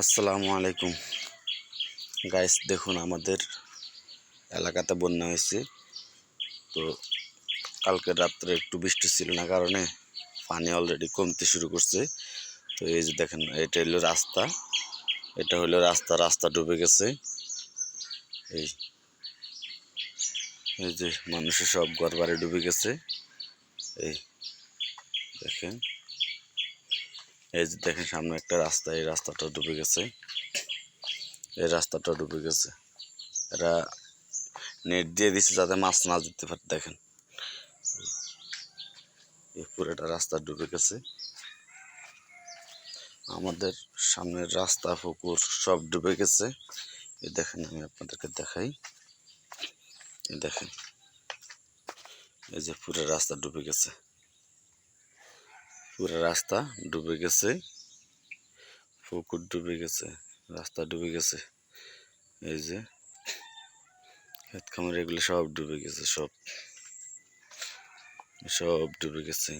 আসসালামু আলাইকুম। গাইস দেখুন, আমাদের এলাকাতে বন্যা হয়েছে। তো কালকে রাত্রে একটু বৃষ্টি ছিল না কারণে পানি অলরেডি কমতে শুরু করছে। তো এই যে দেখেন, এটা হলো রাস্তা। এটা হলো রাস্তা রাস্তা ডুবে গেছে। এই এই যে মানুষের সব ঘর ডুবে গেছে। এই, দেখেন। এই যে দেখেন সামনে একটা রাস্তা, এই রাস্তাটা ডুবে গেছে। এই রাস্তাটা ডুবে গেছে। এরা নেট দিয়ে দিচ্ছে যাতে মাছ না যেতে পারে, দেখেন। এই পুরোটা রাস্তা ডুবে গেছে। আমাদের সামনের রাস্তা, পুকুর সব ডুবে গেছে। এই দেখেন আমি আপনাদেরকে দেখাই। দেখেন। এই যে পুরো রাস্তা ডুবে গেছে। পুরো রাস্তা ডুবে গেছে। পুকুর ডুবে গেছে, রাস্তা ডুবে গেছে। এই যে খেত খামার, এগুলো সব ডুবে গেছে, সব। সব ডুবে গেছে।